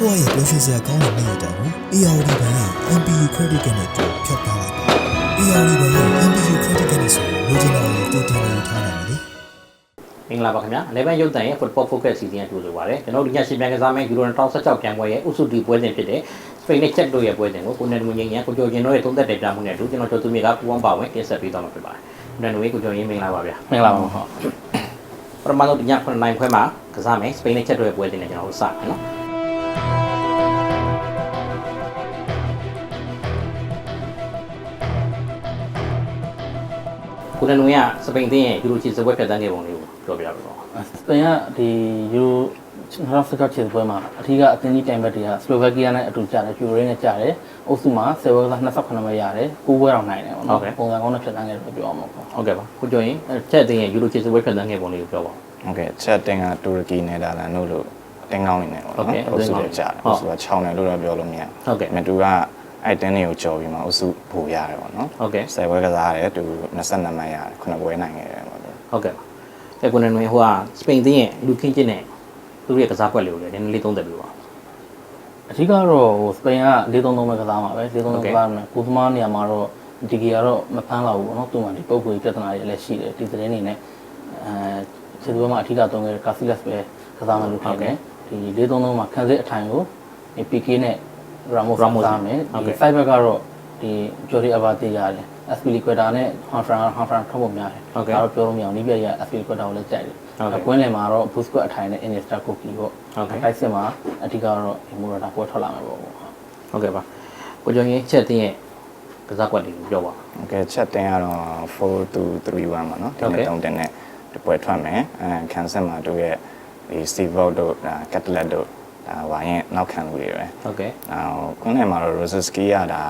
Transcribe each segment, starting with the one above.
ဘွားရဲ့ပျော်ရွှင်စရာကောင်းတဲ့နေ့ရက်တောင်ကို ARD ဘဏ်ရဲ့ MPU Credit Card နဲ့တူဖြတ်ထားလိုက်ပါ ARD ဘဏ်ရဲ့ MPU Credit Card နဲ့ဆိုလိုချင်တာကိုတူတင်နေထားနိုင်တယ်လေမင်္ဂလာပါခင်ဗျာ11ရုပ်တန်ရဲ့ Football Focus စီစဉ်အတူဆိုပါရစေကျွန်တော်တို့ဒီညရှင်ပြန်ကစားမယ့် Euro 2016ပြန်ပွဲရဲ့ဥစုတီပွဲစဉ်ဖြစ်တဲ့ Spain နဲ့ Czech တို့ရဲ့ပွဲစဉ်ကိုကိုနေတူငင်းရန်ကိုကျော်ကျင်တို့ရဲ့သုံးသက်တဲ့ပြမှုနဲ့အတူကျွန်တော်တို့သူမြေကပူပေါင်းပါဝင်တင်ဆက်ပေးသွားမှာဖြစ်ပါတယ်ကိုနေတူကိုကျော်ရင်းမင်္ဂလာပါဗျာမင်္ဂလာပါဟုတ်ပထမဆုံးဒီည9နိုင်ခွဲမှာကစားမယ် Spain နဲ့ Czech တို့ရဲ့ပွဲစဉ်နဲ့ကျွန်တော်တို့စမယ်နော် ကိုနေတူကစပိန်တင်းရဲ့ Euro ချီစပွဲဖြတ်တန်းခဲ့ပုံလေးကိုပြောပြပါတော့စပိန်ကဒီယူရို2019ခြေပွဲမှာအထူးကအသင်းကြီးတိုင်ဘက်တွေကစလိုဗက်ကီးယားနဲ့အတူကြတယ်ယူရိုနဲ့ကြတယ်အုပ်စုမှာ10ပွဲကစား28မဲရတယ်9ပွဲတော့နိုင်တယ်ပေါ့နော်ပုံစံကောင်းနဲ့ဖြတ်တန်းခဲ့တယ်ပြောအောင်ပေါ့ဟုတ်ကဲ့ပါကိုကျော်ရင်ချက်တင်းရဲ့ယူရိုချီစပွဲဖြတ်တန်းခဲ့ပုံလေးကိုပြောပါဦးဟုတ်ကဲ့ချက်တင်ကတူရကီနယ်ဒါလန်တို့လိုတင်းကောင်းနေတယ်ပေါ့ဟုတ်ကဲ့နော်အုပ်စုတွေကြားတယ်ဟုတ်အုပ်စုက6နယ်လို့တော့ပြောလို့မရဟုတ်ကဲ့မတူက အဲ့တင်းတွေကိုကြော်ပြီးမှအုပ်စုပို့ရတယ်ပေါ့နော်ဟုတ်ကဲ့ဆယ်ပွဲကစားရတယ်တူ22မှတ်ရတယ်9ပွဲနိုင်ခဲ့တယ်ပေါ့နော်ဟုတ်ကဲ့ပါအဲကိုနေနေဟိုကစပိန်တင်းရဲ့လူခင်းချင်းနဲ့သူတို့ရဲ့ကစားကွက်လေးကိုလည်းနည်းနည်းလေးသုံးသပ်ပြပါဦးအထူးကတော့ဟိုစပိန်က4-3-3ပဲကစားမှာပဲ4-3-3ကစားမယ်ကိုသမားနေရာမှာတော့ဒီကီကတော့မဖမ်းလာဘူးပေါ့နော်သူမှဒီပုံကိုပြဿနာတွေလည်းရှိတယ်ဒီသတင်းတွေနဲ့အဲခြေသွေးမှာအထူးကသုံးခဲ့တဲ့ကာစီလက်စ်ပဲကစားမယ်လို့ဖြစ်တယ်ဒီ4-3-3မှာခံစစ်အထိုင်ကို PK နဲ့ Ramos ကစားမယ်ဒီ side back ကတော့ဒီ Jordi Alba တေးရတယ် Aspilicueta နဲ့ Hanfran Hanfran ထုတ်ဖို့များတယ်ဒါတော့ပြောလို့မရအောင်နီးပြရ Aspilicueta ကိုလည်းကြိုက်တယ်ကွင်းလယ်မှာတော့ Busquets အထိုင်နဲ့ Iniesta Koki ပေါ့ဟုတ်ကဲ့ခိုက်စစ်မှာအဓိကတော့ဒီမူရတာပွဲထွက်လာမှာပေါ့ပေါ့ဟုတ်ကဲ့ပါကိုကျော်ရင်ချက်တင်းရဲ့ကစားကွက်လေးကိုပြောပါဦးဟုတ်ကဲ့ချက်တင်ကတော့4231ပေါ့နော်ဒီဟုတ်ကဲ့နေ့တုံးတင်နဲ့ဒီပွဲထွက်မယ်အဲခံစစ်မှာတို့ရဲ့ဒီ Steve တို့ဒါ Catalet တို့ ဒါဝိုင်းရဲ့နောက်ခံလူတွေပဲဟုတ်ကဲ့နောက်ခုနကမှာတော့ Rosinski ကဒါ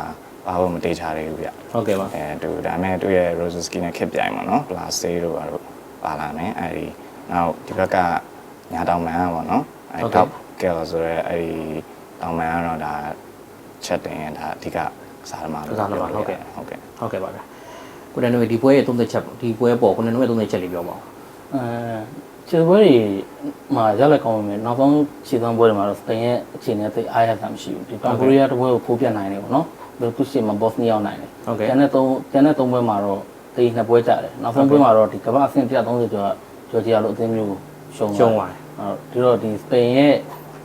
ဘာလို့မတေးချသေးဘူးဗျဟုတ်ကဲ့ပါအဲတူဒါပေမဲ့သူရဲ့ Rosinski နဲ့ခစ်ပြိုင်ပါတော့ Blase တို့ဘာလို့ပါလာမယ်အဲဒီနောက်ဒီဘက်ကညာတောင်မန်อ่ะပေါ့နော်အဲ top girl ဆိုရဲအဲဒီတောင်မန်ကတော့ဒါချက်တင်ရဲ့ဒါအဓိကစားသမားလို့ဟုတ်ကဲ့ဟုတ်ကဲ့ဟုတ်ကဲ့ပါဗျာကိုနေနေဒီပွဲရဲ့သုံးသက်ချက်ဒီပွဲပေါ်ကိုနေနေရဲ့သုံးသက်ချက်လေးပြောပါဦးအဲ ခြေပွဲတွေမှာရလက်ကောင်းမယ်နောက်ဆုံးခြေသွမ်းပွဲတွေမှာတော့စပိန်ရဲ့အခြေအနေသိအားရတာမရှိဘူးဒီပန်ကိုရီးယားတပွဲကိုဖိုးပြတ်နိုင်တယ်ပေါ့နော်ဘယ်သူရှိမှဘော့စနီးရောက်နိုင်တယ်ဟုတ်ကဲ့ကျန်တဲ့သုံးကျန်တဲ့သုံးပွဲမှာတော့တေးနှစ်ပွဲကြတယ်နောက်ဆုံးပွဲမှာတော့ဒီကမ္ဘာအဆင့်130ကျော်ကျော်ကြီးရလို့အသင်းမျိုးရှုံးရှုံးသွားတယ်အဲ့တော့ဒီတော့ဒီစပိန်ရဲ့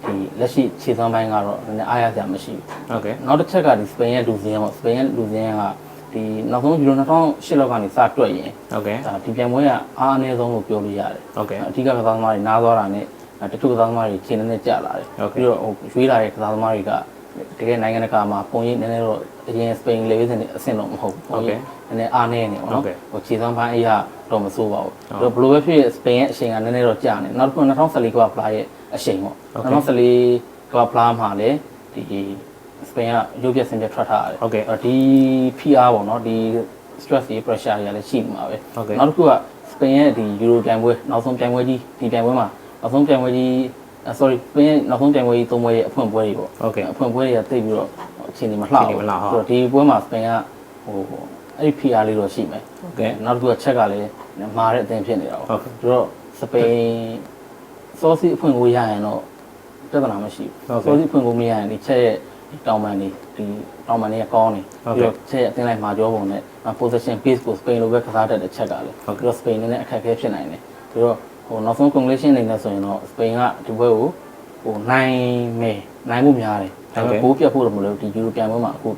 ဒီလက်ရှိခြေသွမ်းပိုင်းကတော့နည်းနည်းအားရစရာမရှိဘူးဟုတ်ကဲ့နောက်တစ်ချက်ကဒီစပိန်ရဲ့လူစင်းပေါ့စပိန်ရဲ့လူစင်းက ဒီနောက်ဆုံးယူရို2008လောက်ကနေစတွက်ရင်ဟုတ်ကဲ့ဒါဒီပြိုင်ပွဲကအားအနည်းဆုံးလို့ပြောလို့ရတယ်ဟုတ်ကဲ့အဓိကကစားသမားတွေနားသွားတာနဲ့တချို့ကစားသမားတွေခြေနဲ့နဲ့ကျလာတယ်ဟုတ်ကဲ့ပြီးတော့ဟိုရွေးလာတဲ့ကစားသမားတွေကတကယ်နိုင်ငံတကာမှာပုံရိပ်နည်းနည်းတော့အရင်စပိန်လေဗီစင်အဆင့်တော့မဟုတ်ဘူးပုံရိပ်နည်းနည်းအားနည်းနေပေါ့နော်ဟိုခြေသွမ်းပိုင်းအရာတော့မစိုးပါဘူးပြီးတော့ဘလိုပဲဖြစ်စပိန်ရဲ့အချိန်ကနည်းနည်းတော့ကြာနေနောက်တစ်ခု2014ကပလာရဲ့အချိန်ပေါ့2014ကပလာမှာလည်းဒီ စပိန်ကရုပ်ပြစင်ပြထွက်ထားတယ်ဟုတ်ကဲ့ဒီ PR ပေါ့နော်ဒီ stress တွေ pressure တွေကလည်းရှိနေမှာပဲဟုတ်ကဲ့နောက်တစ်ခုကစပိန်ရဲ့ဒီယူရိုပြိုင်ပွဲနောက်ဆုံးပြိုင်ပွဲကြီးဒီပြိုင်ပွဲမှာနောက်ဆုံးပြိုင်ပွဲကြီး sorry စပိန်ရဲ့နောက်ဆုံးပြိုင်ပွဲကြီးသုံးပွဲရဲ့အဖွင့်ပွဲတွေပေါ့ဟုတ်ကဲ့အဖွင့်ပွဲတွေကတိတ်ပြီးတော့အခြေအနေမလှအခြေအနေမလှဟုတ်တော့ဒီပွဲမှာစပိန်ကဟိုအဲ့ဒီ PR လေးတော့ရှိမယ်ဟုတ်ကဲ့နောက်တစ်ခုကချက်ကလည်းမာတဲ့အသင်းဖြစ်နေတာဟုတ်ပေါ့ကဲ့ပြီးတော့စပိန်စောစီအဖွင့်ကိုရရင်တော့ပြဿနာမရှိဟုတ်ကဲ့ဘူးစောစီအဖွင့်ကိုမရရင်ဒီချက်ရဲ့ဒီ တောင်ပန်နေဒီတောင်ပန်တွေကကောင်းနေဟုတ်ပြီးကဲ့တော့ချက်ရဲ့အသင်းလိုက်မှာကြောပုံနဲ့ position pace ကိုစပိန်လိုပဲကစားတတ်တဲ့ချက်ကလည်းဟုတ်ကဲ့ပြီးတော့စပိန်နည်းနည်းအခက်အခဲဖြစ်နိုင်တယ်ပြီးတော့ဟိုနောက်ဆုံး conclusion အနေနဲ့ဆိုရင်တော့စပိန်ကဒီဘက်ကိုဟိုနိုင်မယ်နိုင်မှုများတယ်ဒါပေမဲ့ဘိုးပြတ်ဖို့တော့မလိုဘူးဒီယူရိုပြန်ပွဲမှာအခု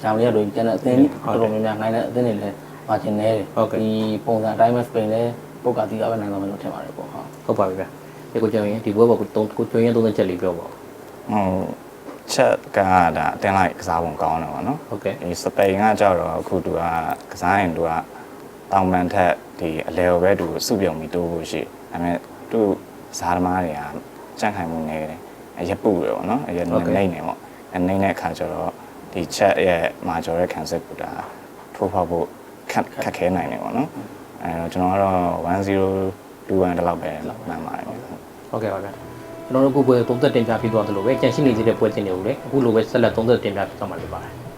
ဂျာမနီကတော့ကျန်တဲ့အသင်းတော်တော်များများနိုင်တဲ့အသင်းတွေလည်းမာဂျင်နေတယ်ဒီပုံစံအတိုင်းပဲစပိန်လည်းပုတ်ကတိကပဲနိုင်တော့မယ်လို့ထင်ပါတယ်ပေါ့ဟုတ်ဟုတ်ပါပြီဗျာဒီကိုကျော်ရင်ဒီပွဲပေါ်ကိုသုံးကိုကျော်ရင်သုံးသက်ချက်လေးပြောပါဦးဟို ချက်ကဒါအတင်းလိုက်ကစားပုံကောင်းတယ်ပေါ့နော်ဟုတ်ကဲ့ဒီစပိန်ကကြောက်တော့အခုသူကကစားရင်သူကတောင်ပန်ထက်ဒီအလဲကိုပဲသူစုပြုံပြီးတိုးဖို့ရှိဒါပေမဲ့သူဇာသမားတွေကကြန့်ခိုင်မှုနေတယ်အရက်ပူတယ်ပေါ့နော်အရက်နေနေနေပေါ့အနေနဲ့အခါကျတော့ဒီချက်ရဲ့မာကျော်ရဲ့ခံစစ်ကဒါထိုးဖောက်ဖို့ခက်ခက်ခဲနိုင်တယ်ပေါ့နော်အဲတော့ကျွန်တော်ကတော့1021တလောက်ပဲမှန်ပါတယ်ဟုတ်ကဲ့ပါဗျာကျွ န်တော်တို့အခုပွဲသုံးသက်တင်ပြပြီးသွားသလိုပဲကြန့်ရှိနေသေးတဲ့ပွဲစဉ်တွေကိုလည်းအခုလိုပဲဆက်လက်သုံးသက်တင်ပြပြသွားမှာဖြစ်ပါတယ်